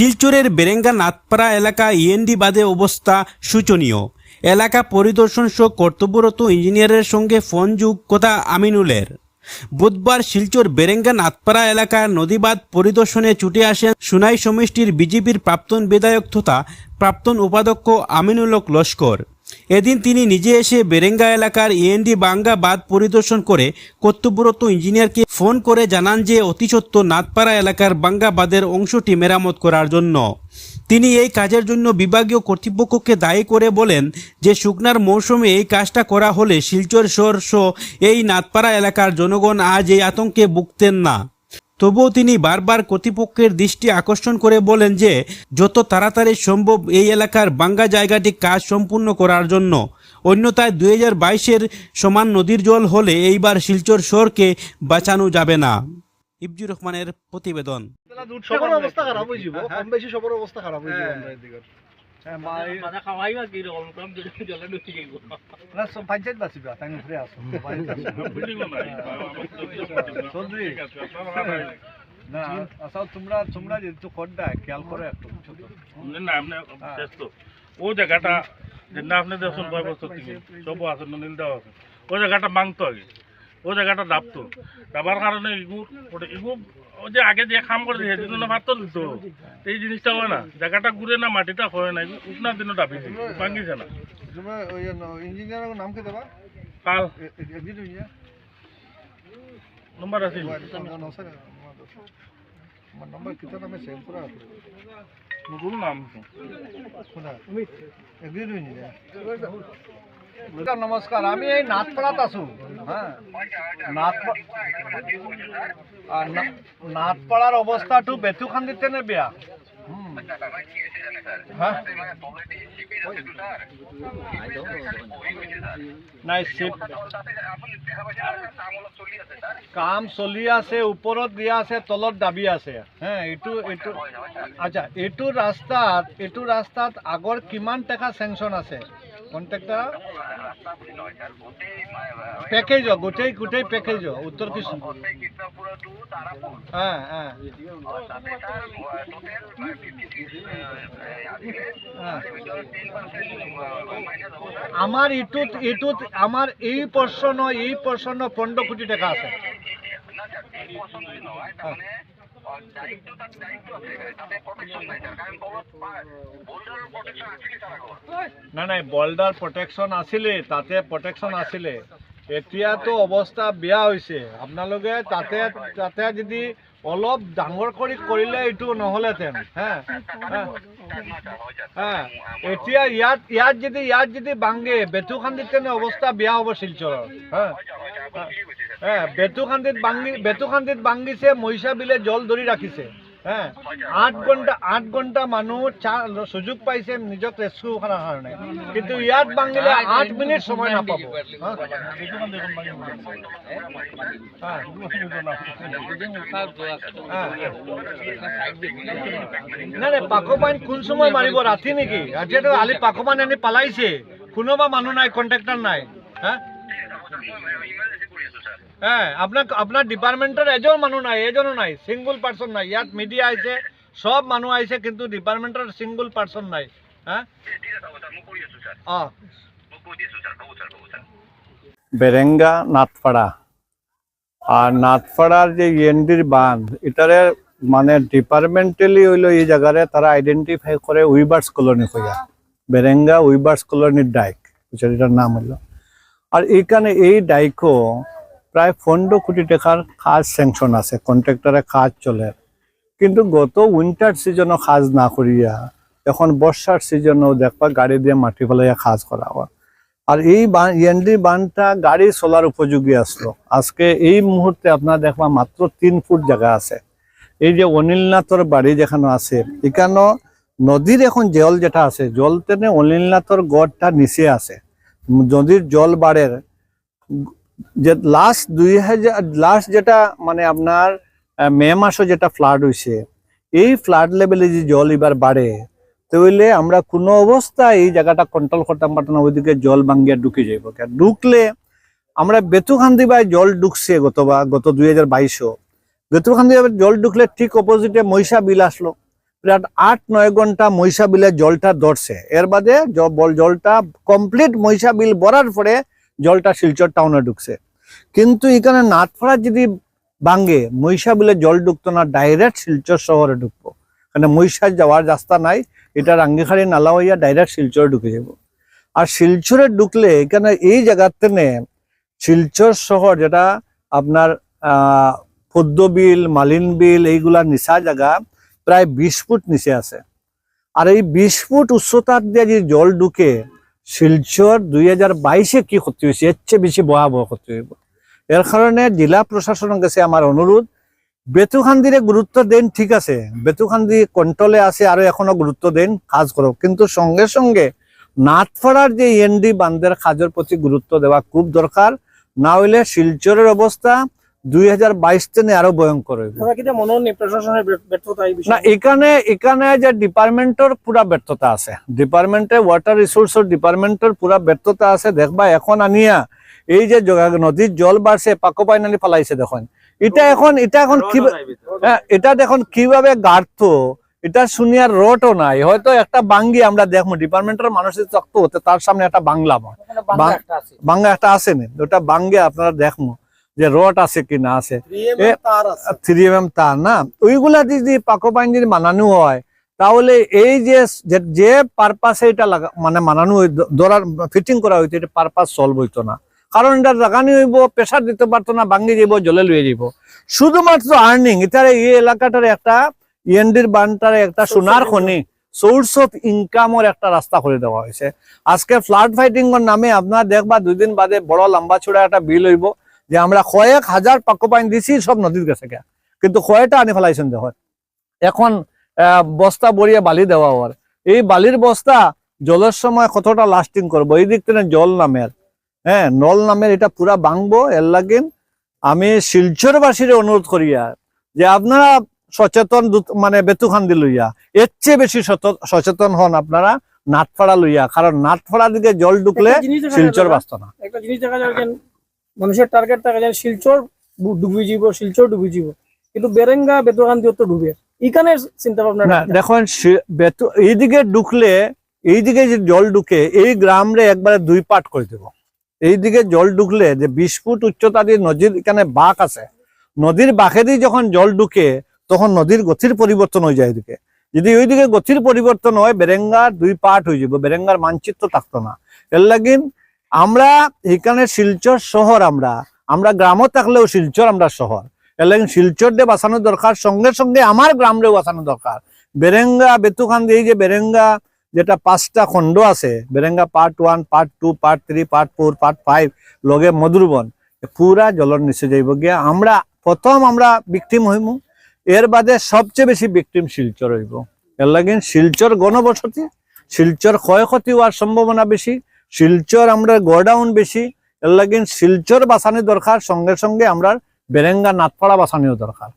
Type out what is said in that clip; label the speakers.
Speaker 1: শিলচরের বেরেঙ্গা নাথপাড়া এলাকা ইএনডি বাদে অবস্থা শোচনীয়। এলাকা পরিদর্শন সহ কর্তব্যরত ইঞ্জিনিয়ারের সঙ্গে ফোন যুগ কথা আমিনুলের। বুধবার শিলচর বেরেঙ্গা নাথপাড়া এলাকার নদীবাদ পরিদর্শনে ছুটে আসেন সুনাই সমষ্টির বিজেপির প্রাক্তন বিধায়ক তথা প্রাক্তন উপাধ্যক্ষ আমিনুলক লস্কর। এদিন তিনি নিজে এসে বেরেঙ্গা এলাকার ইএনডি বাঙ্গা বাঁধ পরিদর্শন করে কর্তব্যরত ইঞ্জিনিয়ারকে ফোন করে জানান যে অতি সত্ত্বর নাথপাড়া এলাকার বাঙ্গা বাঁধের অংশটি মেরামত করার জন্য। তিনি এই কাজের জন্য বিভাগীয় কর্তৃপক্ষকে দায়ী করে বলেন যে, শুকনার মৌসুমে এই কাজটা করা হলে শিলচর সহ এই নাথপাড়া এলাকার জনগণ আজ এই আতঙ্কে ভুগতেন না। তবুও তিনি বারবার কর্তৃপক্ষের দৃষ্টি আকর্ষণ করে বলেন যে, যত তাড়াতাড়ি সম্ভব এই এলাকার বাঙ্গা জায়গাটি কাজ সম্পূর্ণ করার জন্য। অন্যথায় দুই হাজার বাইশের সমান নদীর জল হলে এইবার শিলচর শহরকে বাঁচানো যাবে না। ইবজুর রহমানের প্রতিবেদন।
Speaker 2: অবস্থা খারাপ যাব আমরা এদিকে
Speaker 3: মাথা কি রকম কম জলে ডুবে যাইব
Speaker 2: না সব পঞ্চায়েত বাসিবা তাই ঘুরে আসো। চৌধুরী। না আসলে তোমরা তোমরা যেহেতু খড্ডা খেয়াল করে একটু
Speaker 4: না আপনি ও জায়গাটা যেটা আপনি দেখুন সব আছে নীল দেওয়া আছে। ওই জায়গাটা ভাঙতো আগে। ওই জায়গাটা দাবতো দাবার কারণে ইগু ওটা ইগু ও যে আগে যে খাম করে দিয়ে সেদিন ভাবতো দিত। এই জিনিসটা হয় না। জায়গাটা ঘুরে না মাটিটা হয় না। উঠনার দিনও দাবিছে ভাঙিছে না।
Speaker 2: ইঞ্জিনিয়ারের নাম কি দেবা
Speaker 4: কাল। নম্বর আছে।
Speaker 2: নম্বর কিতা নামে সেভ করা আছে?
Speaker 4: নতুন নাম।
Speaker 2: নমস্কার আমি এই নাথপাড়াত আছো। নাথপাড়ার অবস্থাটো বেতুখান দিতে নে বেয়া। হ্যাঁ। নাই কাম চলি আছে ওপৰত দিয়া আছে তলত দাবি আছে। হে এইটো এইটো আচ্ছা এইটো ৰাস্তাত এইটো ৰাস্তাত আগৰ কিমান টকা চেংচন আছে? কণ্ট্ৰেক্টাৰ পেকেজ গোটেই গোটেই পেকেজ উত্তৰ কৃষ্ণ হ্যাঁ হ্যাঁ হ্যাঁ। আমার ইটুত ইটুত আমার এই পর্ষণ এই পর্ষণ পনেরো কোটি টাকা আছে। নাই নাই বল্ডাৰ প্ৰটেকশ্যন আছিলে তাতে প্ৰটেকশ্যন আছিলে। এতিয়াতো অৱস্থা বেয়া হৈছে। আপোনালোকে তাতে তাতে যদি অলপ ডাঙৰ কৰি কৰিলে এইটো নহ'লেহেঁতেন, হে? হে। এতিয়া ইয়াত ইয়াত যদি ইয়াত যদি ভাঙে বেতুখান্দিত তেনে অৱস্থা বেয়া হ'ব শিলচৰৰ হ্যাঁ হ্যাঁ বেতুখান্দিত ভাঙি বেতুখান্দিত ভাঙিছে, মহিষা বিলে জল ধৰি ৰাখিছে। হ্যাঁ। আঠ ঘণ্টা আঠ ঘণ্টা মানুহ চা- সুযোগ পাইছে নিজক ৰেস্কিউ কৰাৰ কাৰণে। কিন্তু ইয়াত ভাঙিলে আঠ মিনিট সময় নাপাব। হা? নাই নাই পাকোপাইন কোন সময় মাৰিব? ৰাতি নেকি? ৰাতিটো আলি পাকোপাইন আনি পালাইছে। কোনোবা মানুহ নাই কণ্ট্ৰেক্টৰ নাই। হা? হ্যাঁ আপনার আপনার ডিপার্টমেন্টের এজন মানুষ নাই এজনও নাই সিঙ্গল পার্সন নাই। ইয়াত মিডিয়া আইছে সব মানুষ আইছে কিন্তু ডিপার্টমেন্টের সিঙ্গল পার্সন নাই। হ্যাঁ? অঁ।
Speaker 5: বেরেঙ্গা নাথপাড়া আর নাথপাড়ার যে ইএনডির বাঁধ এটারে মানে ডিপার্টমেন্টালি হইল এই জায়গারে তারা আইডেন্টিফাই করে উইবার্স কলোনি হইয়া বেরেঙ্গা উইবার্স কলোনির ডাইক এটার নাম হইল। আর এইখানে এই ডাইকও প্রায় পনেরো কোটি টাকার কাজ স্যাংশন আছে কন্ট্রাক্টরে কাজ চলে। কিন্তু গত উইন্টার সিজনও কাজ না করিয়া, এখন বর্ষার সিজনও দেখবা গাড়ি দিয়ে মাটি ফেলাইয়া কাজ করা হয়। আর এই ইএনডি বানটা গাড়ি চলার উপযোগী আসলো। আজকে এই মুহূর্তে আপনার দেখবা মাত্র তিন ফুট জায়গা আছে। এই যে অনিলনাথর বাড়ি যেখানে আছে এখানে নদীর এখন জল যেটা আছে, জল তেনে অনিলনাথর গড়টা নিচে আছে। নদীর জল বাড়ে যে লাস্ট দুই হাজার লাস্ট যেটা মানে আপনার মে মাসে যেটা ফ্লাড হয়েছে এই ফ্লাড লেভেলে যে জল এবার বাড়ে, তাহলে আমরা কোনো অবস্থায় এই জায়গাটা কন্ট্রোল করতাম পারতাম না, ওইদিকে জল ভাঙ্গিয়া ঢুকে যাইব। কেন? ঢুকলে আমরা বেতুখান্দি বাই জল ঢুকছে গত বা, গত দুই হাজার বাইশও। বেতুখান্দি জল ঢুকলে ঠিক অপোজিটে মহিষা বিল আসলো। বিরাট আট, নয় ঘণ্টা মহিষা বিলে জলটা ধরছে। এর বাদে জ- বল- জলটা কমপ্লিট মহিষা বিল ভরার পরে জলটা শিলচর টাউনে ঢুকছে। কিন্তু এখানে নাটফড়া যদি বাঙ্গে মহিষা বিলে জল ঢুকতো না ডাইরেক্ট শিলচর শহরে ঢুকবো। মানে মহিষা যাওয়ার রাস্তা নাই, এটা রাঙ্গিখাড়ি নালা হইয়া ডাইরেক্ট শিলচর ঢুকে যাব। আর শিলচরে ঢুকলে এখানে এই জায়গাতে শিলচর শহর, যেটা আপনার পদ্মবিল মালিন বিল, এইগুলা নিচা জায়গা, প্রায় বিশ ফুট নিচে আছে। আর এই বিশ ফুট উচ্চতার দিয়ে যে জল ঢুকে শিলচর দুই হাজার বাইশে কি ক্ষতি হয়েছে এর চেয়ে বেশি ভয়াবহ ক্ষতি হইব এর কারণে জেলা প্রশাসনের কাছে আমার অনুরোধ বেতুখান্দিরে গুরুত্ব দেন ঠিক আছে, বেতুখান্দি কন্ট্রোলে আছে আরও এখনও গুরুত্ব দেন, কাজ করো কিন্তু সঙ্গে সঙ্গে নাথপাড়ার যে এনডি বান্ধের কাজের প্রতি গুরুত্ব দেওয়া খুব দরকার না হইলে শিলচরের অবস্থা দুই হাজার বাইশ টেনে আরও ভয়ঙ্কর না এখানে এখানে যে ডিপার্টমেন্টের পুরা ব্যর্থতা আছে। ডিপার্টমেন্টে ওয়াটার রিসোর্সের ডিপার্টমেন্টের পুরা ব্যর্থতা আছে। দেখবা এখন আনিয়া এই যে নদীর জল বাড়ছে পাকো পাইনালি ফালাইছে দেখুন। এটা এখন এটা এখন কি হ্যাঁ, এটা দেখুন কীভাবে গাড়তো এটা শুনিয়ার রোডও নাই। হয়তো একটা বাঙ্গি আমরা দেখব ডিপার্টমেন্টের মানুষের চক্ত হতে তার সামনে একটা বাংলা।
Speaker 3: বাংলা একটা আছে।
Speaker 5: বাংলা একটা আছে নি ওটা বাঙ্গে আপনারা দেখব। যে রড আছে কি না আছে? থ্রি এম এম তার না? ওইগুলা যদি পাকো পাইন যদি মানানো হয় তাহলে এই যে যে- পারপাসে এটা লাগা মানে মানানো ধরার ফিটিং করা হইতো এটা পারপাস সলভ হইতো না। কারণ এটা লাগানি হইব প্রেশার দিতে পারতো না ভাঙ্গি যাব জলে লুয়ে যাব শুধুমাত্র আর্নিং এটার এই এলাকাটার একটা ইএনডির বানটার একটা সোনার খনি সোর্স অফ ইনকামের একটা রাস্তা করে দেওয়া হয়েছে। আজকে ফ্লাড ফাইটিং এর নামে আপনার দেখবা দুই দিন বাদে বড় লম্বা চূড়া একটা বিল হইব। যে আমরা কয়েক হাজার পাক্য পাইন দিছি সব নদীর কাছে কিন্তু কয়টা আনি ফেলাইছেন দেখুন। এখন বস্তা বড়িয়ে বালি দেওয়া হওয়ার। এই বালির বস্তা জলের সময় কতটা লাস্টিং করব? এই দিক থেকে জল নামের। হ্যাঁ নল নামের এটা পুরা ভাঙবো এর লাগিন আমি শিলচরবাসীর অনুরোধ করিয়া যে আপনারা সচেতন মানে বেতুখান্দি লইয়া এর চেয়ে বেশি সচেতন হন আপনারা নাটফাড়া লইয়া। কারণ নাটফাড়া দিকে জল ঢুকলে
Speaker 3: দেখা
Speaker 5: শিলচর বাঁচত না।
Speaker 3: একটা জিনিস দেখা যায় মানুষের টার্গেট থাকে যে শিলচর ডুবি যাব শিলচর ডুবি যাব। কিন্তু বেরেঙ্গা বেতকান্দি তো ডুবে। এখানে চিন্তা ভাবনা
Speaker 5: দেখুন এইদিকে ঢুকলে এইদিকে যে জল ঢুকে এই গ্রামরে একবারে দুই পাট করে দেব। এইদিকে জল ঢুকলে যে বিশ ফুট উচ্চতা দিয়ে নদীর এখানে বাঁক আছে নদীর বাঁকে দিয়ে যখন জল ঢুকে তখন নদীর গতির পরিবর্তন হয়ে যায় এদিকে। যদি ওইদিকে গতির পরিবর্তন হয় বেরেঙ্গার দুই পাট হয়ে যাবে। বেরেঙ্গার মানচিত্র থাকতো না। এর লাগিন আমরা এখানে শিলচর শহর আমরা আমরা গ্রামও থাকলেও শিলচর আমরা শহর। লাগিন শিলচর দিয়ে বাঁচানো দরকার, সঙ্গে সঙ্গে আমার গ্রামরেও বাঁচানো দরকার। বেরেঙ্গা বেতুখান্দি এই যে বেরেঙ্গা যেটা পাঁচটা খণ্ড আছে, Berenga part one part two part three part four part five লগে মধুরবন পুরা জলের নিচে যাইব গিয়া আমরা প্রথম আমরা বিক্টিম হইব এর বাদে সবচেয়ে বেশি বিক্টিম শিলচর হইব। এর লাগিন শিলচর গণবসতি, শিলচর ক্ষয়ক্ষতি হওয়ার সম্ভাবনা বেশি শিলচর আমরা গোডাউন বেশি, এর লাগিন শিলচর বাসানি দরকার, সঙ্গে সঙ্গে আমরা বেরেঙ্গা নাথপাড়া বাসানিও দরকার।